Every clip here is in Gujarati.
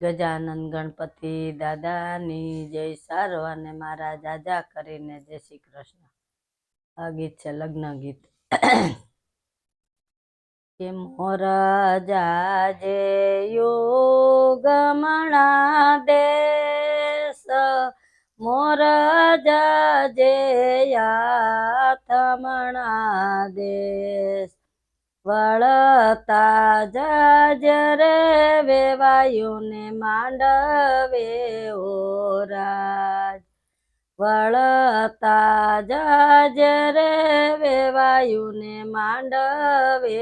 ગજાનંદ ગણપતિ દાદાની જય સારવાને મારા જાજા કરીને જય શ્રી કૃષ્ણ. આ ગીત છે લગ્ન ગીત. કે મોર જાજે યોગમણા દેશ મોર જાજે યાથમણા દેશ વળતા જજ રે વેવાયુને માંડવે ઓરાજ વળતા જજ રે વેવાયુને માંડવે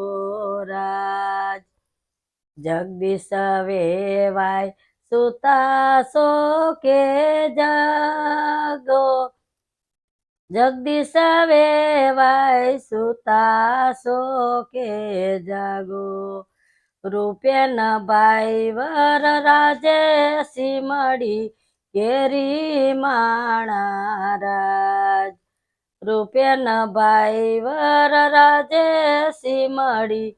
ઓરાજ જગદીશ વેવાય સુતા સો કે જાગો જગદીશ વેવાય સુતા સો કે જાગો. રૂપેન ભાઈ વર રાજે સિમડી કેરી માણા રાજ. રૂપેન ભાઈ વર રાજે સિમડી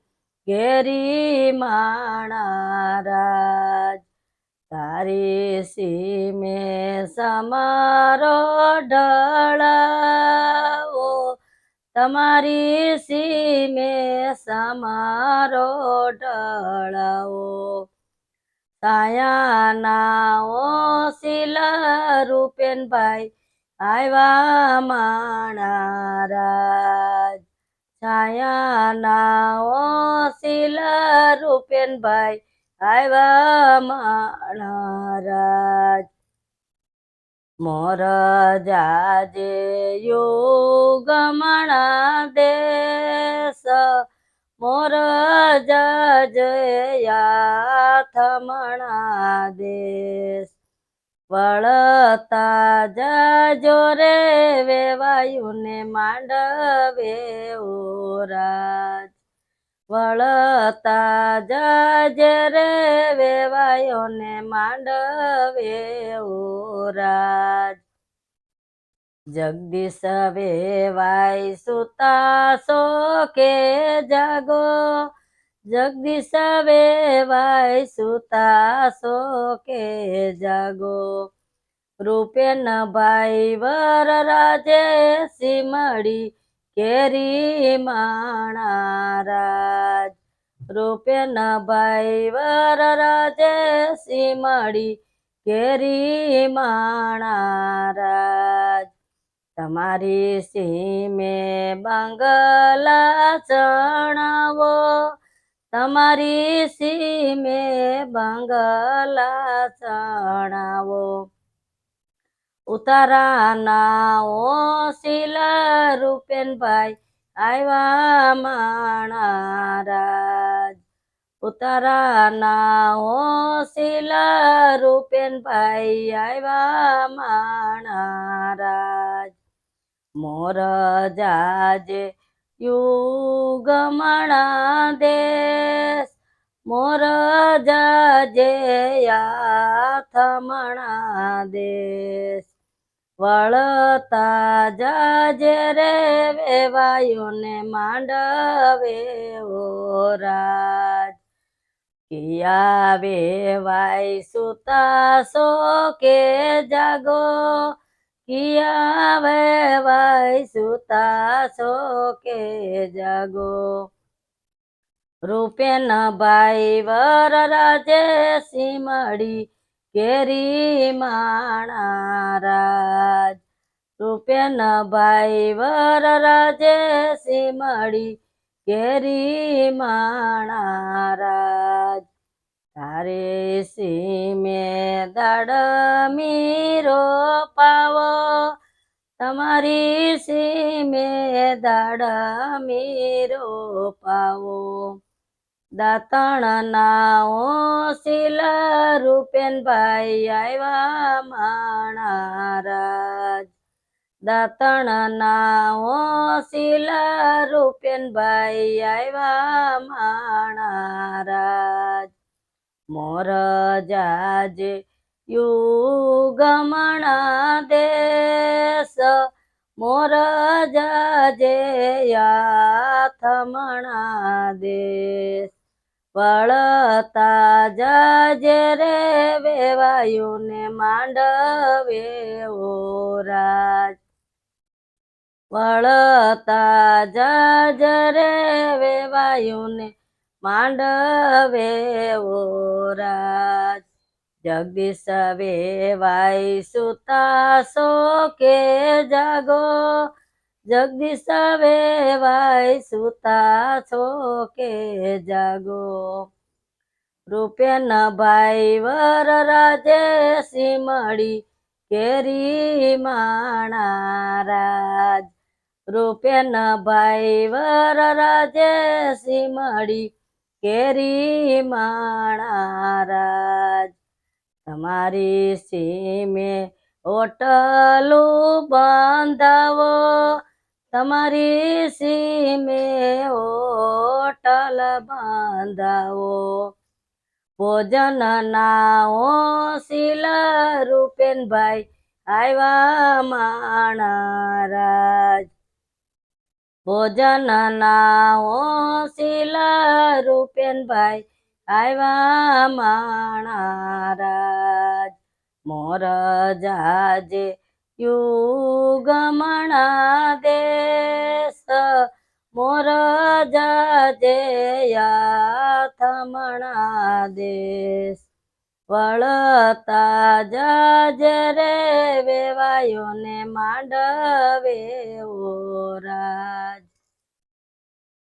કેરી માણા રાજ. તારી સીમે સમારો ઢળાવો. તમારી સીમે સમારો ઢળાવો. સાયાનાઓ શિલા રૂપેનભાઈ આવ્યા માણા રાજ છાયાનાઓ શિલા રૂપેનભાઈ આવ્યા માણરાજ મોર જાજે યોગમણા દેશ. મોર જજયાથમણા દેશ. વળતા જજો રે વેવાયુને માંડવે ઓરાજ વળતા જજ રે વેવાયોને માંડવે ઓરાજ જગદીશ વેવાય સુતા સો કે જાગો. જગદીશ વેવાય સુતા સો કે જાગો. રૂપેન ભાઈ વર રાજે સિમડી કેરી માણારાજ રૂપેન ભાઈ વર રાજે મળી કેરી માણારાજ તમારી સીમે બંગલા ચણાવો. તમારી સીમે બંગલા ચણાવો. ઉતારાના ઓ શીલ રૂપેનભાઈ આવ્યા માણારાજ ઉતારાના ઓ શીલ રૂપેનભાઈ આવ્યા માણારાજ મોર જાજે યુગમણા દેશ મોર જાજે યાથમણા દેશ. વળતા જાજે રે વેવાયુને માંડવે ઓરાજ કિયા વેવાય સુતા સો કે જાગો? કિયા વેવાય સુતા સો કે જાગો? રૂપેન ભાઈ વર રાજે સિમડી કેરી માણારાજ. રૂપે રૂપેન ભાઈ વર રાજે સિમડી કેરી માણારાજ. તારે સીમે દાડ મીરો પાવો, તમારી સીમે દાડ મીરો પાવો. દાતણ નાઓ શીલ રૂપેનભાઈ આવ્યા માણા દાતણના ઓ શીલ રૂપેનભાઈ આવ્યા માણા રાજ મોર જાજે યુગમણા દેશ, મોર જાજે યાથમણા દેશ. વળતા જજે રે વેવાયુને માંડવે ઓ રાજ. વળતા જાજ રે વેવાયુને માંડવે ઓ રાજ. જગદીશ વેવાય સુતા સો કે જાગો જગદીશ વેવાય સુતા છો કે જાગો? રૂપેન ભાઈ વર રાજે સિમડી કેરી માણા રાજ. રૂપેન ભાઈ વર રાજે સિમડી કેરી માણા રાજ. તમારી સીમે ઓટલું બાંધાવો તમારી સીમે ઓટલ બાંધાવો. ભોજન નાઓ શીલ રૂપેનભાઈ આવ્યા માણારાજ. ભોજન નાઓ શીલ રૂપેનભાઈ આવ્યા માણારાજ. મોર જાજે યુગમણા દેશ મોર જાજે યાથમણા દેશ વળતા જજ રે વેવાયો ને માંડવે ઓરા